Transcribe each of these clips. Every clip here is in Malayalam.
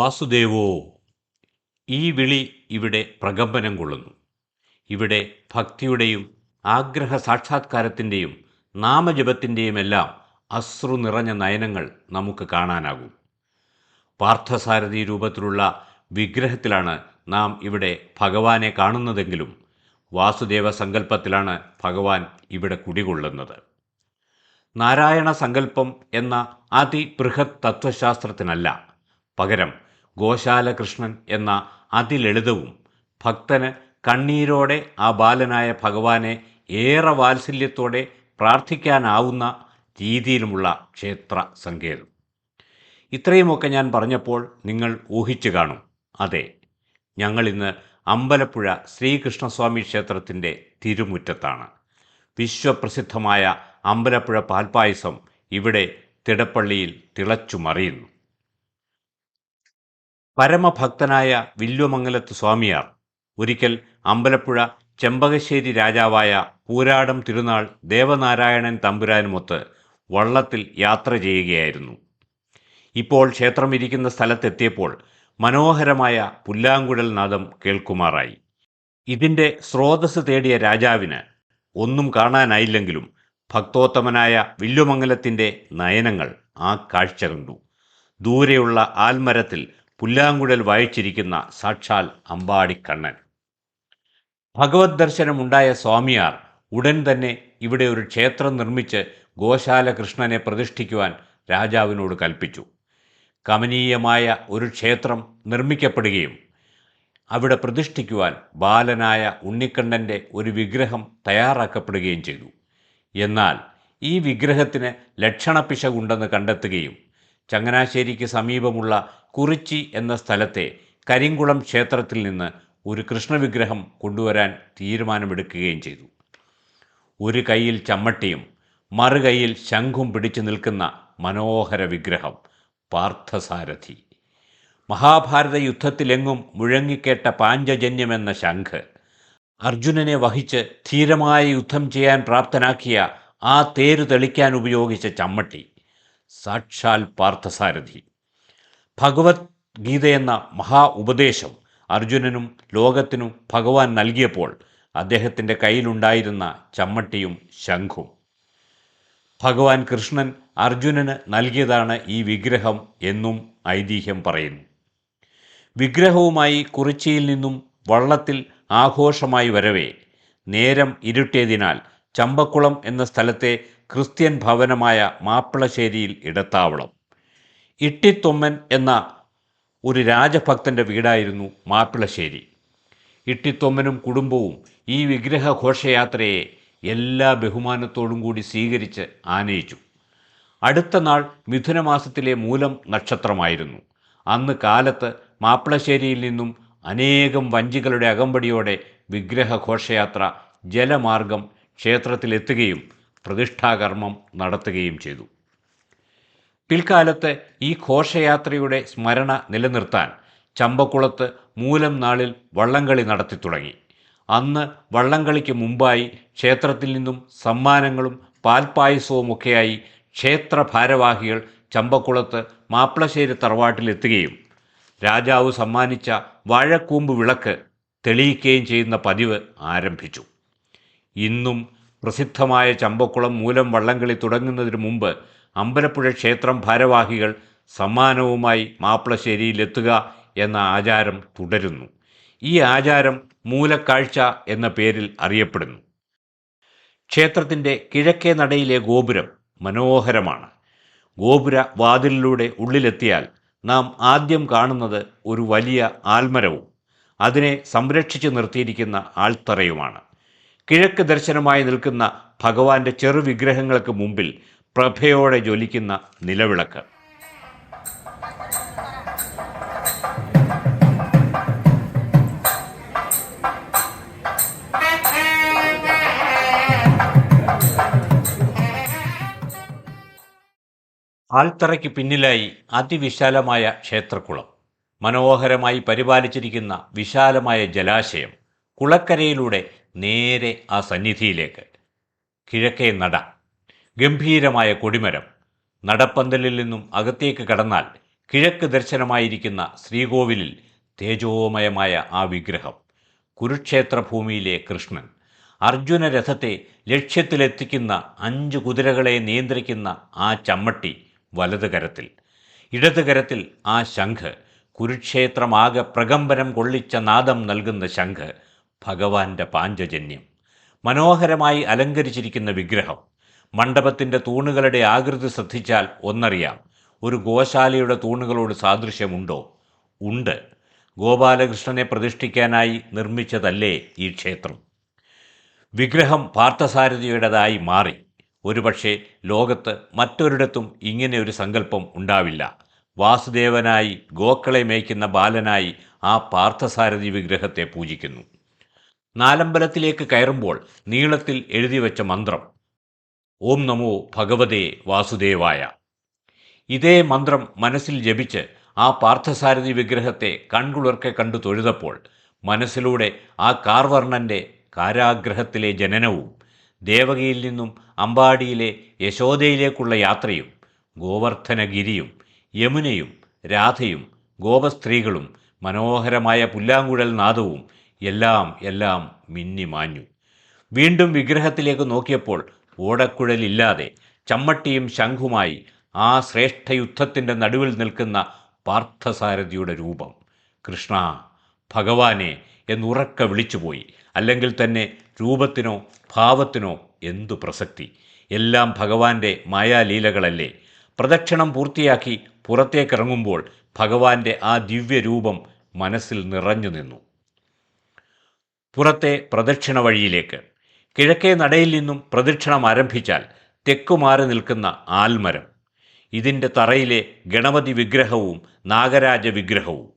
വാസുദേവോ ഈ വിളി ഇവിടെ പ്രകമ്പനം കൊള്ളുന്നു. ഇവിടെ ഭക്തിയുടെയും ആഗ്രഹ സാക്ഷാത്കാരത്തിന്റെയും നാമജപത്തിന്റെയുമെല്ലാം അശ്രു നിറഞ്ഞ നയനങ്ങൾ നമുക്ക് കാണാനാകും. പാർത്ഥസാരഥി രൂപത്തിലുള്ള വിഗ്രഹത്തിലാണ് നാം ഇവിടെ ഭഗവാനെ കാണുന്നതെങ്കിലും വാസുദേവ സങ്കല്പത്തിലാണ് ഭഗവാൻ ഇവിടെ കുടികൊള്ളുന്നത്. നാരായണ സങ്കല്പം എന്ന അതിബൃഹത് തത്വശാസ്ത്രത്തിനല്ല പകരം ഗോശാലകൃഷ്ണൻ എന്ന അതിലളിതവും ഭക്തന് കണ്ണീരോടെ ആ ബാലനായ ഭഗവാനെ ഏറെ വാത്സല്യത്തോടെ പ്രാർത്ഥിക്കാനാവുന്ന രീതിയിലുമുള്ള ക്ഷേത്ര സങ്കേതം. ഇത്രയുമൊക്കെ ഞാൻ പറഞ്ഞപ്പോൾ നിങ്ങൾ ഊഹിച്ചു കാണും. അതെ ഞങ്ങളിന്ന് അമ്പലപ്പുഴ ശ്രീകൃഷ്ണസ്വാമി ക്ഷേത്രത്തിന്റെ തിരുമുറ്റത്താണ്. വിശ്വപ്രസിദ്ധമായ അമ്പലപ്പുഴ പാൽപ്പായസം ഇവിടെ തിടപ്പള്ളിയിൽ തിളച്ചു മറിയുന്നു പരമഭക്തനായ വില്വമംഗലത്ത് സ്വാമിയാർ. ഒരിക്കൽ അമ്പലപ്പുഴ ചെമ്പകശ്ശേരി രാജാവായ പൂരാടം തിരുനാൾ ദേവനാരായണൻ തമ്പുരാനുമൊത്ത് വള്ളത്തിൽ യാത്ര ചെയ്യുകയായിരുന്നു. ഇപ്പോൾ ക്ഷേത്രം ഇരിക്കുന്ന സ്ഥലത്തെത്തിയപ്പോൾ മനോഹരമായ പുല്ലാങ്കുഴൽ നാദം കേൾക്കുമാറായി. ഇതിന്റെ സ്രോതസ് തേടിയ രാജാവിന് ഒന്നും കാണാനായില്ലെങ്കിലും ഭക്തോത്തമനായ വില്ലുമംഗലത്തിന്റെ നയനങ്ങൾ ആ കാഴ്ച കണ്ടു. ദൂരെയുള്ള ആൽമരത്തിൽ പുല്ലാങ്കുഴൽ വായിച്ചിരിക്കുന്ന സാക്ഷാൽ അമ്പാടിക്കണ്ണൻ ഭഗവത് ദർശനമുണ്ടായ സ്വാമിയാർ ഉടൻ തന്നെ ഇവിടെ ഒരു ക്ഷേത്രം നിർമ്മിച്ച് ഗോശാല കൃഷ്ണനെ പ്രതിഷ്ഠിക്കുവാൻ രാജാവിനോട് കൽപ്പിച്ചു. കമനീയമായ ഒരു ക്ഷേത്രം നിർമ്മിക്കപ്പെടുകയും അവിടെ പ്രതിഷ്ഠിക്കുവാൻ ബാലനായ ഉണ്ണിക്കണ്ണന്റെ ഒരു വിഗ്രഹം തയ്യാറാക്കപ്പെടുകയും ചെയ്തു. എന്നാൽ ഈ വിഗ്രഹത്തിന് ലക്ഷണപ്പിശകുണ്ടെന്ന് കണ്ടെത്തുകയും ചങ്ങനാശ്ശേരിക്ക് സമീപമുള്ള കുറിച്ചി എന്ന സ്ഥലത്തെ കരിങ്കുളം ക്ഷേത്രത്തിൽ നിന്ന് ഒരു കൃഷ്ണവിഗ്രഹം കൊണ്ടുവരാൻ തീരുമാനമെടുക്കുകയും ചെയ്തു. ഒരു കൈയിൽ ചമ്മട്ടിയും മറുകൈയിൽ ശംഖും പിടിച്ചു നിൽക്കുന്ന മനോഹര വിഗ്രഹം പാർത്ഥസാരഥി. മഹാഭാരത യുദ്ധത്തിലെങ്ങും മുഴങ്ങിക്കേട്ട പാഞ്ചജന്യമെന്ന ശംഖ് അർജുനനെ വഹിച്ച് ധീരമായ യുദ്ധം ചെയ്യാൻ പ്രാപ്തനാക്കിയ ആ തേരു തെളിക്കാൻ ഉപയോഗിച്ച ചമ്മട്ടി. സാക്ഷാൽ പാർത്ഥസാരഥി. ഭഗവത് ഗീതയെന്ന മഹാ ഉപദേശം അർജുനനും ലോകത്തിനും ഭഗവാൻ നൽകിയപ്പോൾ അദ്ദേഹത്തിന്റെ കയ്യിലുണ്ടായിരുന്ന ചമ്മട്ടിയും ശംഖും. ഭഗവാൻ കൃഷ്ണൻ അർജുനന് നൽകിയതാണ് ഈ വിഗ്രഹം എന്നും ഐതിഹ്യം പറയുന്നു. വിഗ്രഹവുമായി കുറിച്ചിയിൽ നിന്നും വള്ളത്തിൽ ആഘോഷമായി വരവേ. നേരം ഇരുട്ടിയതിനാൽ ചമ്പക്കുളം എന്ന സ്ഥലത്തെ ക്രിസ്ത്യൻ ഭവനമായ മാപ്പിളശ്ശേരിയിൽ ഇടത്താവളം. ഇട്ടിത്തൊമ്മൻ എന്ന ഒരു രാജഭക്തന്റെ വീടായിരുന്നു മാപ്പിളശ്ശേരി. ഇട്ടിത്തൊമ്മനും കുടുംബവും ഈ വിഗ്രഹ ഘോഷയാത്രയെ എല്ലാ ബഹുമാനത്തോടും കൂടി സ്വീകരിച്ച് ആനയിച്ചു. അടുത്ത നാൾ മിഥുനമാസത്തിലെ മൂലം നക്ഷത്രമായിരുന്നു. അന്ന് കാലത്ത് മാപ്പിളശ്ശേരിയിൽ നിന്നും അനേകം വഞ്ചികളുടെ അകമ്പടിയോടെ വിഗ്രഹ ഘോഷയാത്ര ജലമാർഗം ക്ഷേത്രത്തിലെത്തുകയും പ്രതിഷ്ഠാകർമ്മം നടത്തുകയും ചെയ്തു. പിൽക്കാലത്ത് ഈ ഘോഷയാത്രയുടെ സ്മരണ നിലനിർത്താൻ ചമ്പക്കുളത്ത് മൂലം നാളിൽ വള്ളംകളി നടത്തി തുടങ്ങി. അന്ന് വള്ളംകളിക്ക് മുമ്പായി ക്ഷേത്രത്തിൽ നിന്നും സമ്മാനങ്ങളും പാൽപ്പായസവുമൊക്കെയായി ക്ഷേത്ര ഭാരവാഹികൾ ചമ്പക്കുളത്ത് മാപ്പിളശ്ശേരി തറവാട്ടിലെത്തുകയും രാജാവ് സമ്മാനിച്ച വാഴക്കൂമ്പ് വിളക്ക് തെളിയിക്കുകയും ചെയ്യുന്ന പതിവ് ആരംഭിച്ചു. ഇന്നും പ്രസിദ്ധമായ ചമ്പക്കുളം മൂലം വള്ളംകളി തുടങ്ങുന്നതിന് മുമ്പ് അമ്പലപ്പുഴ ക്ഷേത്രം ഭാരവാഹികൾ സമ്മാനവുമായി മാപ്പിളശ്ശേരിയിലെത്തുക എന്ന ആചാരം തുടരുന്നു. ഈ ആചാരം മൂലക്കാഴ്ച എന്ന പേരിൽ അറിയപ്പെടുന്നു. ക്ഷേത്രത്തിന്റെ കിഴക്കേ നടയിലെ ഗോപുരം മനോഹരമാണ്. ഗോപുര വാതിലിലൂടെ ഉള്ളിലെത്തിയാൽ നാം ആദ്യം കാണുന്നത് ഒരു വലിയ ആൽമരവും അതിനെ സംരക്ഷിച്ചു നിർത്തിയിരിക്കുന്ന ആൾത്തറയുമാണ്. കിഴക്ക് ദർശനമായി നിൽക്കുന്ന ഭഗവാന്റെ ചെറുവിഗ്രഹങ്ങൾക്ക് മുമ്പിൽ പ്രഭയോടെ ജ്വലിക്കുന്ന നിലവിളക്ക്. ആൾത്തറയ്ക്ക് പിന്നിലായി അതിവിശാലമായ ക്ഷേത്രക്കുളം. മനോഹരമായി പരിപാലിച്ചിരിക്കുന്ന വിശാലമായ ജലാശയം കുളക്കരയിലൂടെ നേരെ ആ സന്നിധിയിലേക്ക്. കിഴക്കേ നട. ഗംഭീരമായ കൊടിമരം. നടപ്പന്തലിൽ നിന്നും അകത്തേക്ക് കടന്നാൽ കിഴക്ക് ദർശനമായിരിക്കുന്ന ശ്രീകോവിലിൽ തേജോമയമായ ആ വിഗ്രഹം. കുരുക്ഷേത്ര ഭൂമിയിലെ കൃഷ്ണൻ. അർജുന രഥത്തെ ലക്ഷ്യത്തിലെത്തിക്കുന്ന അഞ്ച് കുതിരകളെ നിയന്ത്രിക്കുന്ന ആ ചമ്മട്ടി വലത് കരത്തിൽ. ഇടത് കരത്തിൽ ആ ശംഖ്. കുരുക്ഷേത്രമാകെ പ്രകമ്പനം കൊള്ളിച്ച നാദം നൽകുന്ന ശംഖ്. ഭഗവാന്റെ പാഞ്ചജന്യം. മനോഹരമായി അലങ്കരിച്ചിരിക്കുന്ന വിഗ്രഹം. മണ്ഡപത്തിന്റെ തൂണുകളുടെ ആകൃതി ശ്രദ്ധിച്ചാൽ ഒന്നറിയാം. ഒരു ഗോശാലയുടെ തൂണുകളോട് സാദൃശ്യമുണ്ടോ? ഉണ്ട്. ഗോപാലകൃഷ്ണനെ പ്രതിഷ്ഠിക്കാനായി നിർമ്മിച്ചതല്ലേ ഈ ക്ഷേത്രം? വിഗ്രഹം പാർത്ഥസാരഥിയുടേതായി മാറി. ഒരുപക്ഷെ ലോകത്ത് മറ്റൊരിടത്തും ഇങ്ങനെ ഒരു സങ്കല്പം ഉണ്ടാവില്ല. വാസുദേവനായി ഗോക്കളെ മേയ്ക്കുന്ന ബാലനായി ആ പാർത്ഥസാരഥി വിഗ്രഹത്തെ പൂജിക്കുന്നു. നാലമ്പലത്തിലേക്ക് കയറുമ്പോൾ നീളത്തിൽ എഴുതിവെച്ച മന്ത്രം ഓം നമോ ഭഗവതേ വാസുദേവായ ഇതേ മന്ത്രം മനസ്സിൽ ജപിച്ച് ആ പാർത്ഥസാരഥി വിഗ്രഹത്തെ കൺകുളിർക്കെ കണ്ടു തൊഴുതപ്പോൾ മനസ്സിലൂടെ ആ കാർവർണന്റെ കാരാഗ്രഹത്തിലെ ജനനവും ദേവകിയിൽ നിന്നും അമ്പാടിയിലെ യശോദയിലേക്കുള്ള യാത്രയും ഗോവർദ്ധനഗിരിയും യമുനയും രാധയും ഗോപസ്ത്രീകളും മനോഹരമായ പുല്ലാങ്കുഴൽ നാദവും എല്ലാം എല്ലാം മിന്നി മാഞ്ഞു. വീണ്ടും വിഗ്രഹത്തിലേക്ക് നോക്കിയപ്പോൾ ഓടക്കുഴലില്ലാതെ ചമ്മട്ടിയും ശംഖുമായി ആ ശ്രേഷ്ഠ യുദ്ധത്തിന്റെ നടുവിൽ നിൽക്കുന്ന പാർത്ഥസാരഥിയുടെ രൂപം. കൃഷ്ണ ഭഗവാനെ എന്നുറക്ക വിളിച്ചുപോയി. അല്ലെങ്കിൽ തന്നെ രൂപത്തിനോ ഭാവത്തിനോ എന്തു പ്രസക്തി. എല്ലാം ഭഗവാന്റെ മായാലീലകളല്ലേ. പ്രദക്ഷിണം പൂർത്തിയാക്കി പുറത്തേക്കിറങ്ങുമ്പോൾ ഭഗവാന്റെ ആ ദിവ്യരൂപം മനസ്സിൽ നിറഞ്ഞു നിന്നു. പുറത്തെ പ്രദക്ഷിണ വഴിയിലേക്ക് കിഴക്കേ നടയിൽ നിന്നും പ്രദക്ഷിണം ആരംഭിച്ചാൽ തെക്കുമാറി നിൽക്കുന്ന ആൽമരം. ഇതിന്റെ തറയിലെ ഗണപതി വിഗ്രഹവും നാഗരാജ വിഗ്രഹവും.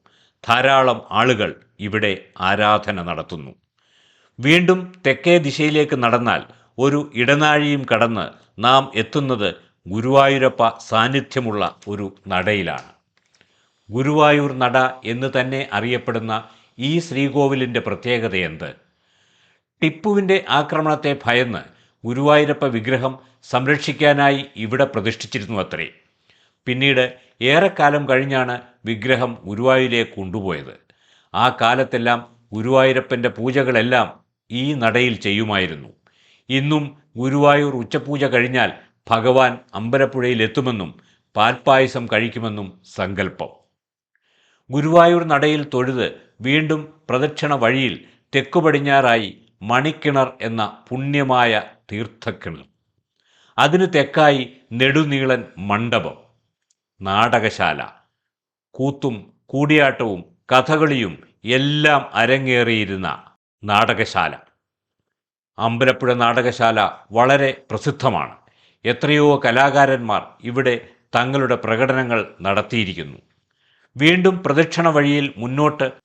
ധാരാളം ആളുകൾ ഇവിടെ ആരാധന നടത്തുന്നു. വീണ്ടും തെക്കേ ദിശയിലേക്ക് നടന്നാൽ ഒരു ഇടനാഴിയും കടന്ന് നാം എത്തുന്നത് ഗുരുവായൂരപ്പ സാന്നിധ്യമുള്ള ഒരു നടയിലാണ്. ഗുരുവായൂർ നട എന്ന് തന്നെ അറിയപ്പെടുന്ന ഈ ശ്രീകോവിലിന്റെ പ്രത്യേകത എന്ത്? ടിപ്പുവിന്റെ ആക്രമണത്തെ ഭയന്ന് ഗുരുവായൂരപ്പ വിഗ്രഹം സംരക്ഷിക്കാനായി ഇവിടെ പ്രതിഷ്ഠിച്ചിരുന്നു അത്രേ. പിന്നീട് ഏറെക്കാലം കഴിഞ്ഞാണ് വിഗ്രഹം ഗുരുവായൂരിലേക്ക് കൊണ്ടുപോയത്. ആ കാലത്തെല്ലാം ഗുരുവായൂരപ്പന്റെ പൂജകളെല്ലാം ഈ നടയിൽ ചെയ്യുമായിരുന്നു. ഇന്നും ഗുരുവായൂർ ഉച്ചപൂജ കഴിഞ്ഞാൽ ഭഗവാൻ അമ്പലപ്പുഴയിലെത്തുമെന്നും പാൽപ്പായസം കഴിക്കുമെന്നും സങ്കല്പം. ഗുരുവായൂർ നടയിൽ തൊഴുത് വീണ്ടും പ്രദക്ഷിണ വഴിയിൽ തെക്കു പടിഞ്ഞാറായി മണിക്കിണർ എന്ന പുണ്യമായ തീർത്ഥക്കിണർ. അതിനു തെക്കായി നെടുനീളൻ മണ്ഡപം നാടകശാല കൂത്തും കൂടിയാട്ടവും കഥകളിയും എല്ലാം അരങ്ങേറിയിരുന്ന നാടകശാല. അമ്പലപ്പുഴ നാടകശാല വളരെ പ്രസിദ്ധമാണ്. എത്രയോ കലാകാരന്മാർ ഇവിടെ തങ്ങളുടെ പ്രകടനങ്ങൾ നടത്തിയിരിക്കുന്നു. വീണ്ടും പ്രദക്ഷിണ വഴിയിൽ മുന്നോട്ട്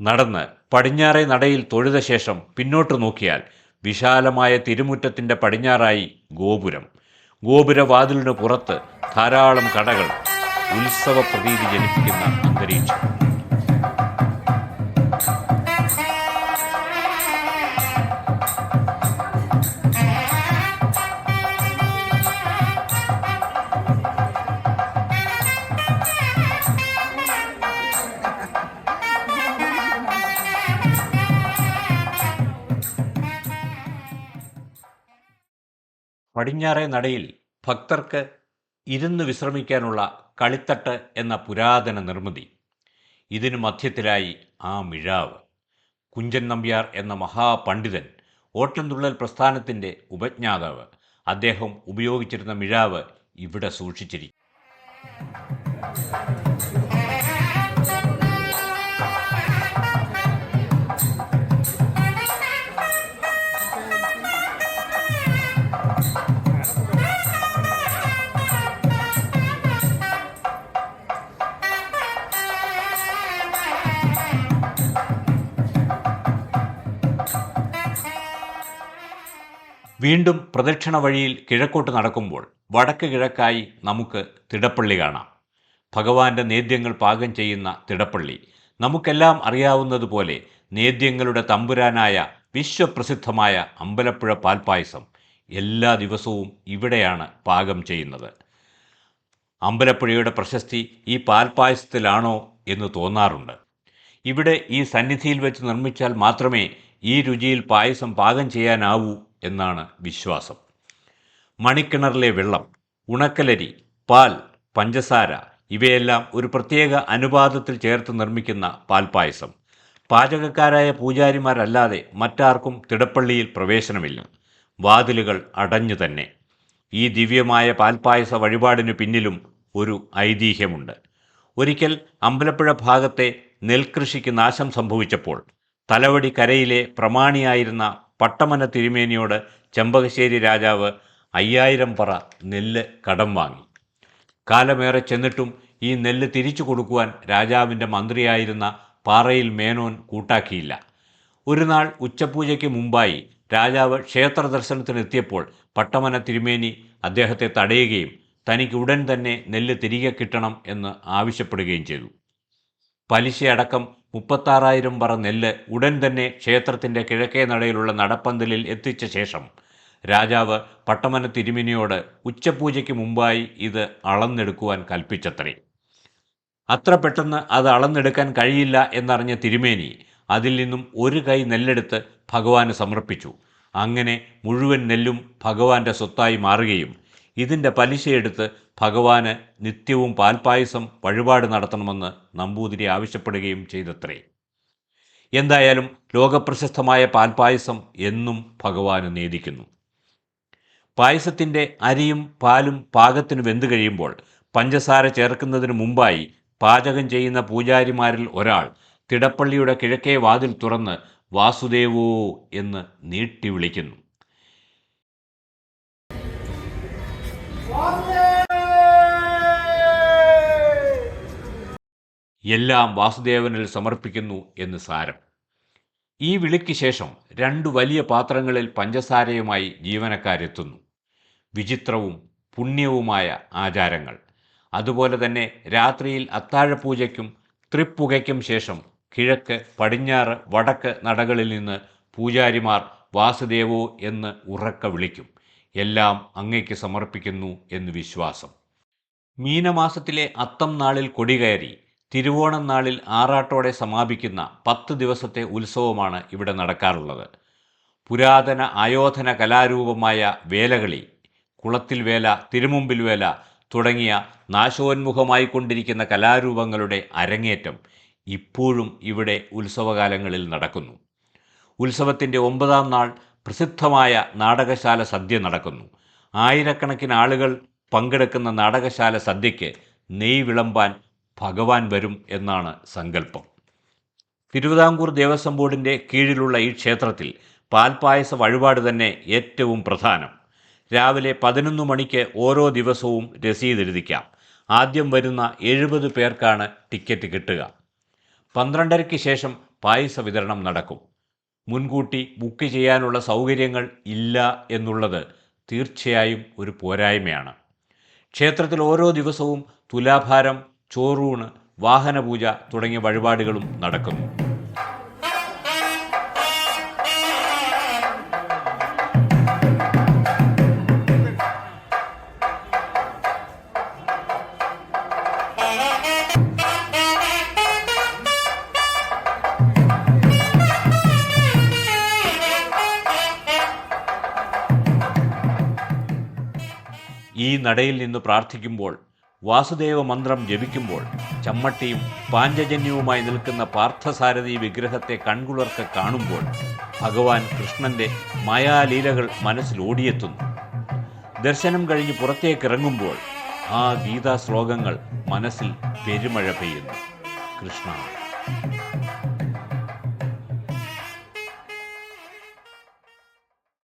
നടന്ന് പടിഞ്ഞാറേ നടയിൽ തൊഴുത ശേഷം പിന്നോട്ടു നോക്കിയാൽ വിശാലമായ തിരുമുറ്റത്തിന്റെ പടിഞ്ഞാറായി ഗോപുരം. ഗോപുരവാതിലിന് പുറത്ത് ധാരാളം കടകൾ ഉത്സവ പ്രതീതി ജനിപ്പിക്കുന്ന അന്തരീക്ഷം. പടിഞ്ഞാറേ നടയിൽ ഭക്തർക്ക് ഇരുന്ന് വിശ്രമിക്കാനുള്ള കളിത്തട്ട് എന്ന പുരാതന നിർമ്മിതി. ഇതിനു മധ്യത്തിലായി ആ മിഴാവ്. കുഞ്ചൻ നമ്പ്യാർ എന്ന മഹാപണ്ഡിതൻ ഓട്ടംതുള്ളൽ പ്രസ്ഥാനത്തിന്റെ ഉപജ്ഞാതാവ്. അദ്ദേഹം ഉപയോഗിച്ചിരുന്ന മിഴാവ് ഇവിടെ സൂക്ഷിച്ചിരിക്കും വീണ്ടും പ്രദക്ഷിണ വഴിയിൽ കിഴക്കോട്ട് നടക്കുമ്പോൾ വടക്ക് കിഴക്കായി നമുക്ക് തിടപ്പള്ളി കാണാം. ഭഗവാന്റെ നേദ്യങ്ങൾ പാകം ചെയ്യുന്ന തിടപ്പള്ളി. നമുക്കെല്ലാം അറിയാവുന്നതുപോലെ നേദ്യങ്ങളുടെ തമ്പുരാനായ വിശ്വപ്രസിദ്ധമായ അമ്പലപ്പുഴ പാൽപ്പായസം എല്ലാ ദിവസവും ഇവിടെയാണ് പാകം ചെയ്യുന്നത്. അമ്പലപ്പുഴയുടെ പ്രശസ്തി ഈ പാൽപ്പായസത്തിലാണോ എന്ന് തോന്നാറുണ്ട്. ഇവിടെ ഈ സന്നിധിയിൽ വെച്ച് നിർമ്മിച്ചാൽ മാത്രമേ ഈ രുചിയിൽ പായസം പാകം ചെയ്യാനാവൂ എന്നാണ് വിശ്വാസം. മണിക്കിണറിലെ വെള്ളം ഉണക്കലരി പാൽ പഞ്ചസാര ഇവയെല്ലാം ഒരു പ്രത്യേക അനുപാതത്തിൽ ചേർത്ത് നിർമ്മിക്കുന്ന പാൽപ്പായസം പാചകക്കാരായ പൂജാരിമാരല്ലാതെ മറ്റാർക്കും തിടപ്പള്ളിയിൽ പ്രവേശനമില്ല. വാതിലുകൾ അടഞ്ഞു തന്നെ. ഈ ദിവ്യമായ പാൽപ്പായസ വഴിപാടിനു പിന്നിലും ഒരു ഐതിഹ്യമുണ്ട്. ഒരിക്കൽ അമ്പലപ്പുഴ ഭാഗത്തെ നെൽകൃഷിക്ക് നാശം സംഭവിച്ചപ്പോൾ തലവടി കരയിലെ പ്രമാണിയായിരുന്ന പട്ടമന തിരുമേനിയോട് ചെമ്പകശ്ശേരി രാജാവ് അയ്യായിരം പറ നെല്ല് കടം വാങ്ങി. കാലമേറെ ചെന്നിട്ടും ഈ നെല്ല് തിരിച്ചു കൊടുക്കുവാൻ രാജാവിന്റെ മന്ത്രിയായിരുന്ന പാറയിൽ മേനോൻ കൂട്ടാക്കിയില്ല. ഒരു നാൾ ഉച്ചപൂജയ്ക്ക് മുമ്പായി രാജാവ് ക്ഷേത്ര ദർശനത്തിനെത്തിയപ്പോൾ പട്ടമന തിരുമേനി അദ്ദേഹത്തെ തടയുകയും തനിക്ക് ഉടൻ തന്നെ നെല്ല് തിരികെ കിട്ടണം എന്ന് ആവശ്യപ്പെടുകയും ചെയ്തു. പലിശയടക്കം മുപ്പത്താറായിരം പറ നെല്ല് ഉടൻ തന്നെ ക്ഷേത്രത്തിന്റെ കിഴക്കേ നടയിലുള്ള നടപ്പന്തലിൽ എത്തിച്ച ശേഷം രാജാവ് പട്ടമന തിരുമിനിയോട് ഉച്ചപൂജയ്ക്ക് മുമ്പായി ഇത് അളന്നെടുക്കുവാൻ കൽപ്പിച്ചത്രേ. അത്ര പെട്ടെന്ന് അത് അളന്നെടുക്കാൻ കഴിയില്ല എന്നറിഞ്ഞ തിരുമേനി അതിൽ നിന്നും ഒരു കൈ നെല്ലെടുത്ത് ഭഗവാന് സമർപ്പിച്ചു. അങ്ങനെ മുഴുവൻ നെല്ലും ഭഗവാന്റെ സ്വത്തായി മാറുകയും ഇതിന്റെ പലിശയെടുത്ത് ഭഗവാന് നിത്യവും പാൽപ്പായസം വഴിപാട് നടത്തണമെന്ന് നമ്പൂതിരി ആവശ്യപ്പെടുകയും ചെയ്തത്രേ. എന്തായാലും ലോകപ്രശസ്തമായ പാൽപ്പായസം എന്നും ഭഗവാന് നേദിക്കുന്നു. പായസത്തിന്റെ അരിയും പാലും പാകത്തിന് വെന്തു കഴിയുമ്പോൾ പഞ്ചസാര ചേർക്കുന്നതിന് മുമ്പായി പാചകം ചെയ്യുന്ന പൂജാരിമാരിൽ ഒരാൾ തിടപ്പള്ളിയുടെ കിഴക്കേ വാതിൽ തുറന്ന് വാസുദേവോ എന്ന് നീട്ടി വിളിക്കുന്നു. എല്ലാം വാസുദേവനിൽ സമർപ്പിക്കുന്നു എന്ന് സാരം. ഈ വിളിക്ക് ശേഷം രണ്ട് വലിയ പാത്രങ്ങളിൽ പഞ്ചസാരയുമായി ജീവനക്കാരെത്തുന്നു. വിചിത്രവും പുണ്യവുമായ ആചാരങ്ങൾ. അതുപോലെ തന്നെ രാത്രിയിൽ അത്താഴപൂജയ്ക്കും തൃപ്പുകയ്ക്കും ശേഷം കിഴക്ക് പടിഞ്ഞാറ് വടക്ക് നടകളിൽ നിന്ന് പൂജാരിമാർ വാസുദേവോ എന്ന് ഉറക്ക വിളിക്കും. എല്ലാം അങ്ങയ്ക്ക് സമർപ്പിക്കുന്നു എന്ന് വിശ്വാസം. മീനമാസത്തിലെ അത്തം നാളിൽ കൊടികയറി തിരുവോണം നാളിൽ ആറാട്ടോടെ സമാപിക്കുന്ന പത്ത് ദിവസത്തെ ഉത്സവമാണ് ഇവിടെ നടക്കാറുള്ളത്. പുരാതന ആയോധന കലാരൂപമായ വേലകളി കുളത്തിൽ വേല തിരുമുമ്പിൽ വേല തുടങ്ങിയ നാശോന്മുഖമായിക്കൊണ്ടിരിക്കുന്ന കലാരൂപങ്ങളുടെ അരങ്ങേറ്റം ഇപ്പോഴും ഇവിടെ ഉത്സവകാലങ്ങളിൽ നടക്കുന്നു. ഉത്സവത്തിന്റെ ഒമ്പതാം നാൾ പ്രസിദ്ധമായ നാടകശാല സദ്യ നടക്കുന്നു. ആയിരക്കണക്കിന് ആളുകൾ പങ്കെടുക്കുന്ന നാടകശാല സദ്യയ്ക്ക് നെയ് വിളമ്പാൻ ഭഗവാൻ വരും എന്നാണ് സങ്കല്പം. തിരുവിതാംകൂർ ദേവസ്വം ബോർഡിന്റെ കീഴിലുള്ള ഈ ക്ഷേത്രത്തിൽ പാൽപ്പായസ വഴിപാട് തന്നെ ഏറ്റവും പ്രധാനം. രാവിലെ പതിനൊന്ന് മണിക്ക് ഓരോ ദിവസവും രസീത് എഴുതിക്കാം. ആദ്യം വരുന്ന എഴുപത് പേർക്കാണ് ടിക്കറ്റ് കിട്ടുക. പന്ത്രണ്ടരയ്ക്ക് ശേഷം പായസ വിതരണം നടക്കും. മുൻകൂട്ടി ബുക്ക് ചെയ്യാനുള്ള സൗകര്യങ്ങൾ ഇല്ല എന്നുള്ളത് തീർച്ചയായും ഒരു പോരായ്മയാണ്. ക്ഷേത്രത്തിൽ ഓരോ ദിവസവും തുലാഭാരം ചോറൂണ് വാഹനപൂജ തുടങ്ങിയ വഴിപാടുകളും നടക്കുന്നു. ഈ നടയിൽ നിന്ന് പ്രാർത്ഥിക്കുമ്പോൾ വാസുദേവ മന്ത്രം ജപിക്കുമ്പോൾ ചമ്മട്ടിയും പാഞ്ചജന്യവുമായി നിൽക്കുന്ന പാർത്ഥസാരഥി വിഗ്രഹത്തെ കൺകുളർക്ക് കാണുമ്പോൾ ഭഗവാൻ കൃഷ്ണന്റെ മായാലീലകൾ മനസ്സിൽ ഓടിയെത്തുന്നു ദർശനം കഴിഞ്ഞ് പുറത്തേക്ക് ഇറങ്ങുമ്പോൾ ആ ഗീതാ ശ്ലോകങ്ങൾ മനസ്സിൽ പെരുമഴ പെയ്യുന്നു. കൃഷ്ണ